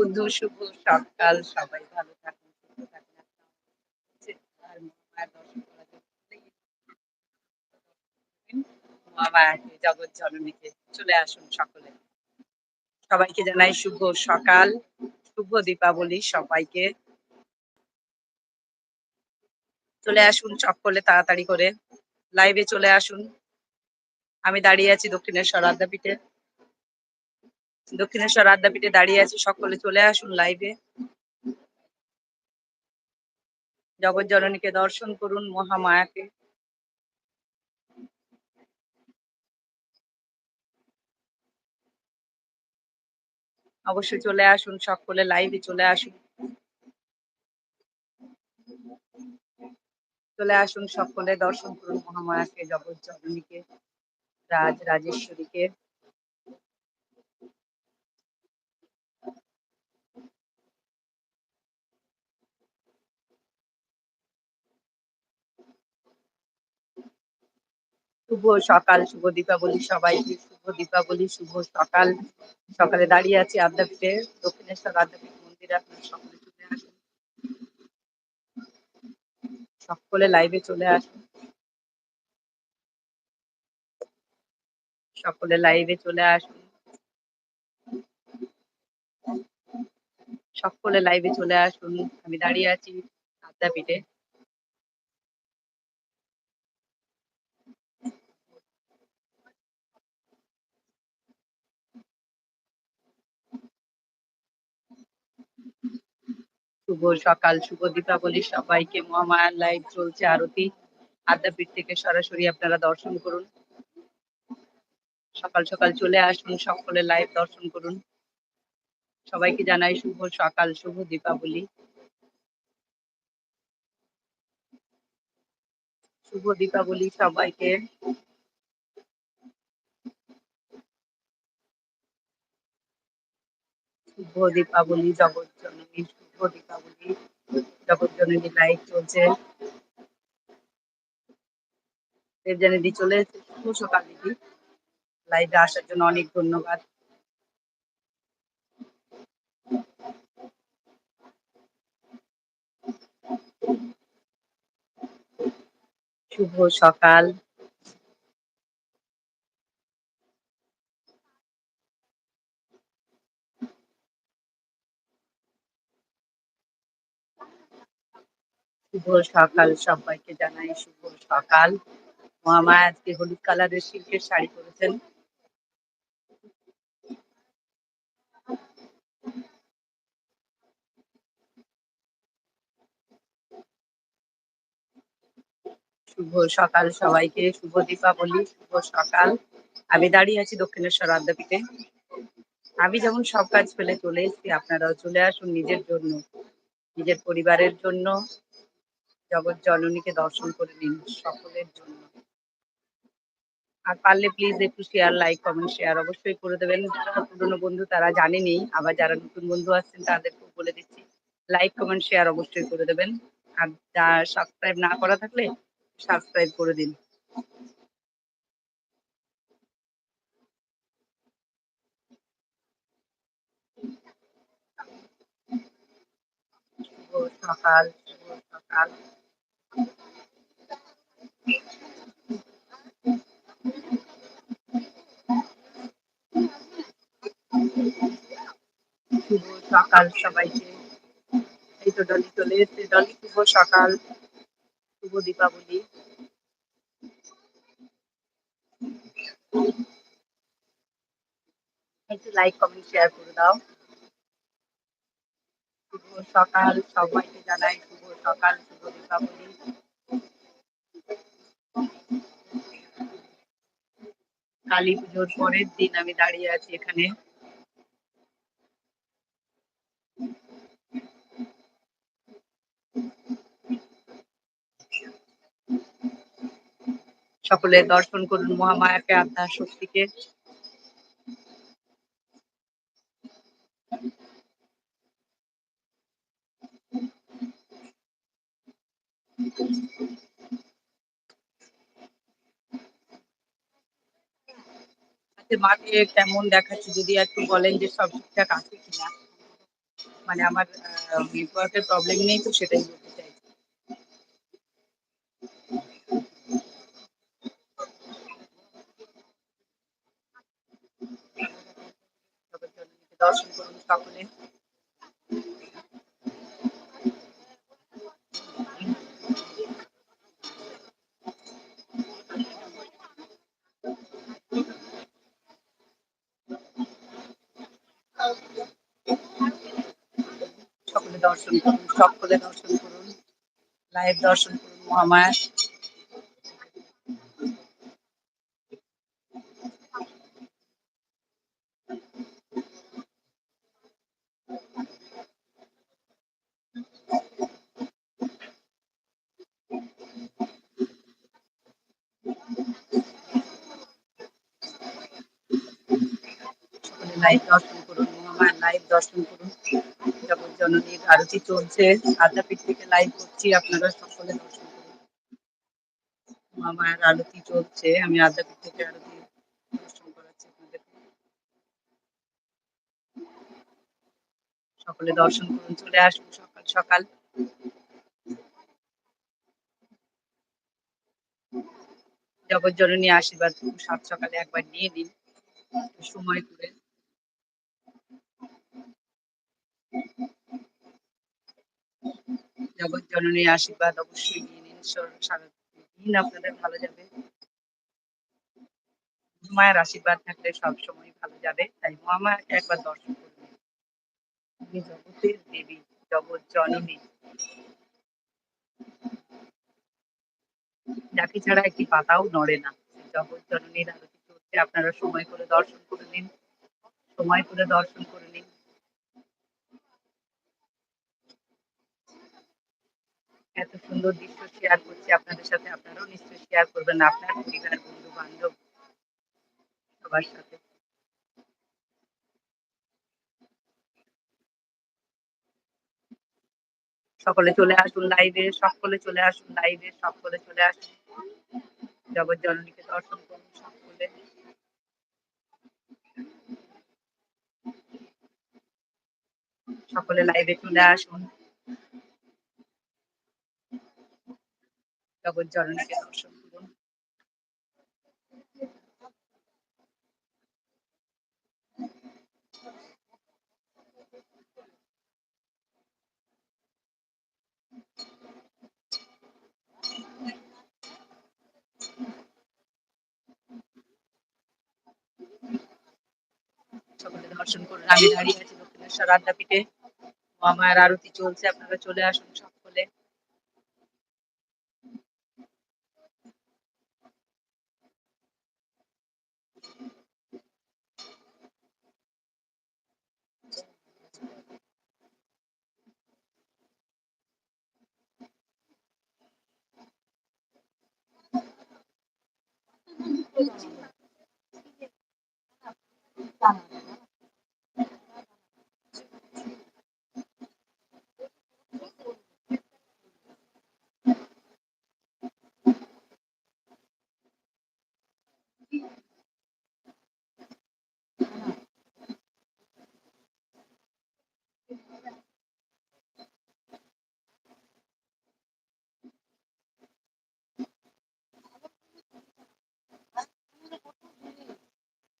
বন্ধু শুভ সকাল, সবাই ভালো থাকুন, সুস্থ থাকুন। জগৎ জননীকে চলে আসুন সকলে। সবাইকে জানাই শুভ সকাল, শুভ দীপাবলি সবাইকে। চলে আসুন সকলে তাড়াতাড়ি করে। লাইভে চলে আসুন। আমি দাঁড়িয়ে আছি দক্ষিণেশ্বর আদ্যাপীঠে। দক্ষিণেশ্বর আদ্যাপীঠে দাঁড়িয়ে আছি, সকলে চলে আসুন লাইভে জগৎ জননীকে দর্শন করুন মহামায়াকে। অবশ্যই চলে আসুন, সকলে লাইভে চলে আসুন। চলে আসুন, সকলে দর্শন করুন মহামায়াকে জগৎ জননীকে রাজ, রাজেশ্বরীকে। শুভ সকাল, শুভ দীপাবলি সবাইকে, শুভ দীপাবলি, শুভ সকাল। সকালে দাঁড়িয়ে আছি আদ্যাপীঠে, দক্ষিণেশ্বর আদ্যাপীঠ মন্দিরে, আপনারা সকলে চলে আসুন। সকলে লাইভে চলে আসুন। সকলে লাইভে চলে আসুন। সকলে লাইভে চলে আসুন। আমি দাঁড়িয়ে আছি আদ্যাপীঠে। শুভ সকাল, শুভ দীপাবলি সবাইকে। মহামায়ার লাইভ চলছে আরতি। আদ্যাপীঠ থেকে সরাসরি আপনারা দর্শন করুন। সকাল সকাল চলে আসুন, সকলে লাইভ দর্শন করুন। সবাইকে জানাই শুভ সকাল, শুভ দীপাবলি। শুভ দীপাবলি সবাইকে। শুভ দীপাবলি জগৎ জননী শুভ দীপাবলি জগৎ জননী লাইভ চলছে। দেবজানি চলে শুভ সকাল দিদি। লাইভে আসার জন্য অনেক ধন্যবাদ। শুভ সকাল শুভ সকাল সবাইকে জানাই, শুভ সকাল। আজকে হলুদ কালারের সিল্কের শাড়ি পরেছেন। শুভ সকাল সবাইকে, শুভ দীপাবলি, শুভ সকাল। আমি দাঁড়িয়ে আছি দক্ষিণেশ্বর আদ্যাপীঠে। আমি যেমন সব কাজ ফেলে চলে এসেছি, আপনারাও চলে আসুন নিজের জন্য, নিজের পরিবারের জন্য জগৎ জননীকে দর্শন করে নিন সকলের জন্য। আর পারলে প্লিজ একটু শেয়ার লাইক কমেন্ট শেয়ার অবশ্যই করে দেবেন। যারা পুরনো বন্ধু তারা জানেনি, আবার যারা নতুন বন্ধু আসছেন তাদেরকেও বলে দিচ্ছি লাইক কমেন্ট শেয়ার অবশ্যই করে দেবেন। আর যা সাবস্ক্রাইব না করা থাকলে সাবস্ক্রাইব করে দিন। সকাল সকাল। শুভ সকাল সবাইকে। এই তো ডলি চলে এসছে। ডলি, শুভ সকাল। শুভ দীপাবলি। একটু লাইক কমেন্ট শেয়ার করে দাও। শুভ সকাল সবাইকে জানাই। শুভ সকাল, শুভ দীপাবলি। কালী পুজোর পরের দিন আমি দাঁড়িয়ে আছি এখানে। সকলে দর্শন করুন মহামায়াকে আপনার শক্তিকে। মাকে কেমন দেখাচ্ছে? যদি একটু বলেন যে সব ঠিকঠাক আছে কিনা? মানে আমার নেটওয়ার্কের প্রবলেম নেই, তো সেটাই বলতে চাই দর্শন করুন সকলে। দর্শন করুন, সকলে দর্শন করুন লাইভ দর্শন করুন, মহামায়া। লাইভ দর্শন করুন মহামায়ার লাইভ দর্শন করুন। জননীর আরতি চলছে। আদ্যাপীঠ থেকে লাইভ করছি, আপনারা সকলে দর্শন করুন। মহামায়ার আরতি চলছে, আমি আদ্যাপীঠ থেকে আরতি দর্শন করাচ্ছি আপনাদের। সকলে দর্শন করুন, চলে আসুন সকাল সকাল। জগৎ জননী আশীর্বাদ সাত সকালে একবার নিয়ে নিন সময় করে। জগৎ আশীর্বাদ অবশ্যই নিয়ে নিন। দিন, আপনাদের ভালো যাবে। মায়ের আশীর্বাদ থাকলে সব সময় ভালো যাবে। তাই মহামায়াকে একবার দর্শন করুন তিনি জগতের দেবী, জগৎ জননী। যাকে ছাড়া একটি পাতাও নড়ে না। জগৎ জননীর আরতি চলছে। আপনারা সময় করে দর্শন করে নিন। সময় করে দর্শন করে নিন। এত সুন্দর দৃশ্য শেয়ার করছি, আপনাদের সাথে আপনারাও নিশ্চয়ই শেয়ার করবেন, আপনার পরিবার বন্ধু বান্ধব সবার সাথে। সকলে চলে আসুন লাইভে সকলে চলে আসুন লাইভে সকলে চলে আসুন। জগৎ জননীকে দর্শন করুন সকলে। সকলে লাইভে চলে আসুন। জগৎ জননীকে দর্শন করুন। দর্শন করুন। আমি দাঁড়িয়ে আছি দক্ষিণেশ্বর আদ্যাপীঠে মহামায়ার আরতি চলছে, আপনারা চলে আসুন সকলে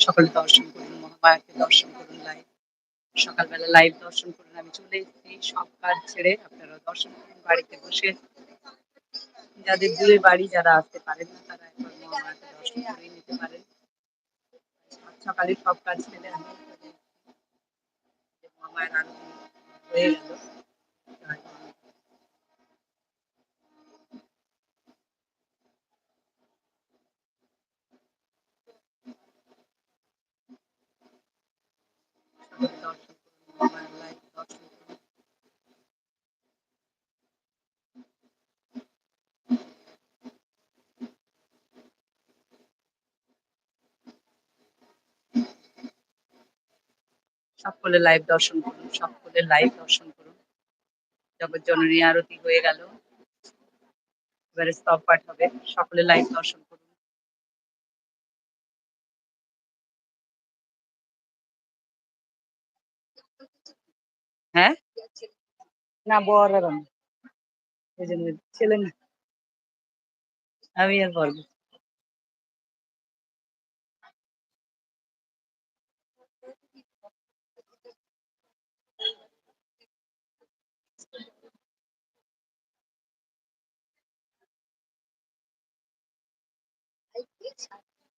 সকলে দর্শন করুন, মহামায়াকে দর্শন করুন লাইভ সকালবেলা লাইভ দর্শন করুন, আমি চলে এসেছি সব কাজ ছেড়ে আপনারা দর্শন করুন, বাড়িতে বসে। যাদের দূরে বাড়ি যারা আসতে পারেন না, তারা একবার মহামায়াকে দর্শন করে সকালে সব কাজ ফেলে আমি চলে এসেছি। যে মহামায়ার আরতি হয়ে গেল দর্শন সকলে লাইভ দর্শন করুন সকলে লাইভ দর্শন করুন। জগৎ জননী আরতি হয়ে গেল। এবারে স্তব পাঠ হবে। সকলে লাইভ দর্শন করুন। হ্যাঁ? না বর আর ছেলে না। আমি আর বর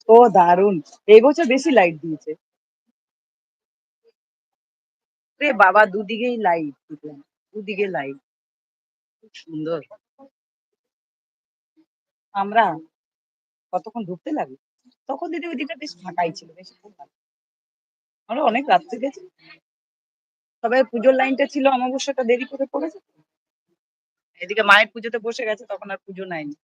ও দারুণ এই বছর বেশি লাইট দিয়েছে। রে বাবা, দুদিকেই লাইট দুদিকে লাইট খুব সুন্দর। আমরা কতক্ষণ ঢুকতে লাগে? তখন দিদি ওই দিকটা বেশ ফাঁকাই ছিল, বেশ আমরা অনেক রাত্রে গেছি। তবে পুজোর লাইনটা ছিল অমাবস্যাটা দেরি করে পড়েছে। এদিকে মায়ের পুজোতে বসে গেছে, তখন আর পুজো নাইনি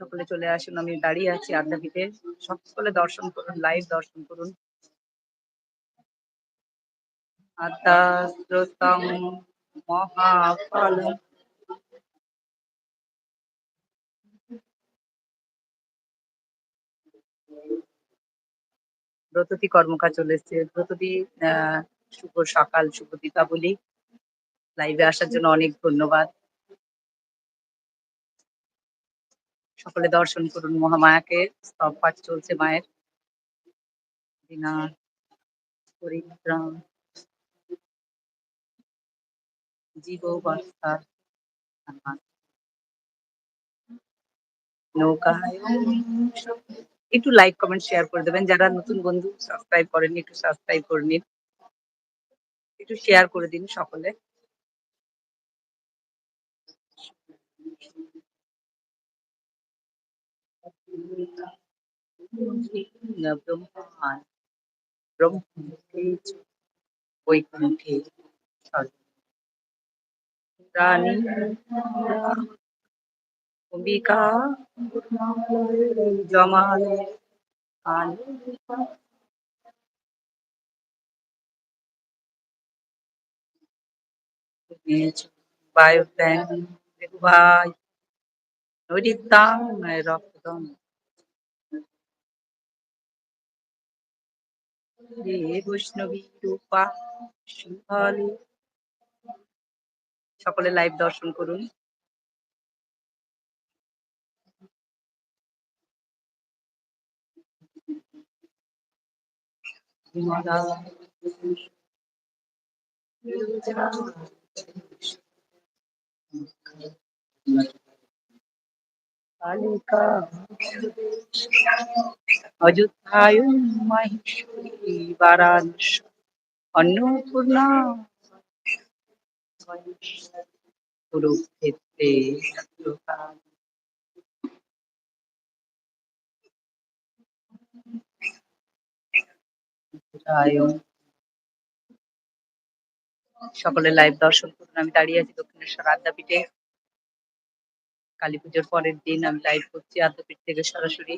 সকলে চলে আসুন, আমি দাঁড়িয়ে আছি আদ্যাপীঠে সকলে দর্শন করুন লাইভ দর্শন করুন। আদ্যাস্রোতং মহাফল। ব্রততী কর্মকার চলে এসছে। আহ, শুভ সকাল, শুভ দীপাবলি। লাইভে আসার জন্য অনেক ধন্যবাদ। সকলে দর্শন করুন। মহামায়াকে স্তব পাঠ চলছে মায়ের। জীব একটু লাইক কমেন্ট শেয়ার করে দেবেন। যারা নতুন বন্ধু সাবস্ক্রাইব করেননি, একটু সাবস্ক্রাইব করে নিন। একটু শেয়ার করে দিন সকলে। न ब्रह्मान ब्रह्म तेज वैकुंठे रानी भूमिका जमाल वायु बैंक नोरिता मैं रक्तम সকলে লাইভ দর্শন করুন। বিমলা কালিকা অযোধ্যায় মাহেশ্বরী বারাণসী অন্নপূর্ণা কুরুক্ষেত্রে সকলে লাইভ দর্শন করুন। আমি দাঁড়িয়ে আছি দক্ষিণেশ্বর আদ্যাপীঠে কালী পুজোর পরের দিন আমি লাইভ করছি আদ্যপীঠ থেকে সরাসরি।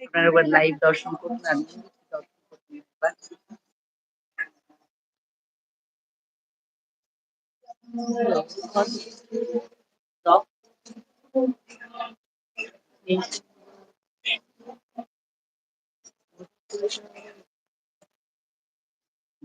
আপনারা একবার লাইভ দর্শন করুন, আমি দর্শন করুন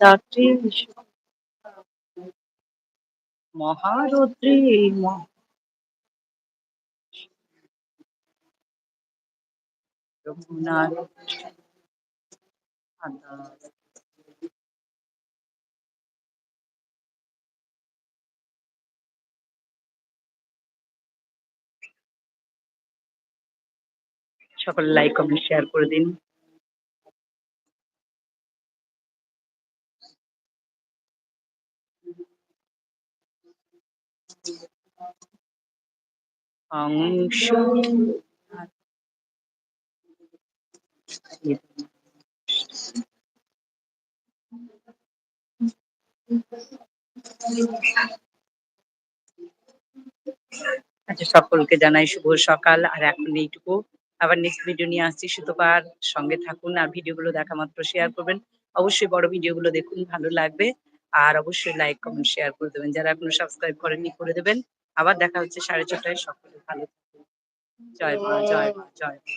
দাত্রী মহারৌদ্রী। সকলে লাইক কমেন্ট শেয়ার করে দিন অংশ আচ্ছা সকলকে জানাই শুভ সকাল। আর এখন এইটুকু। আবার নেক্সট ভিডিও নিয়ে আসছি সুতোপার সঙ্গে থাকুন আর ভিডিওগুলো দেখা মাত্র শেয়ার করবেন। অবশ্যই বড় ভিডিওগুলো দেখুন, ভালো লাগবে। আর অবশ্যই লাইক কমেন্ট শেয়ার করে দেবেন। যারা এখনও সাবস্ক্রাইব করেননি, করে দেবেন। আবার দেখা হচ্ছে সাড়ে ছটায়। সকলে ভালো থাকুন জয় মা জয় মা জয় মা।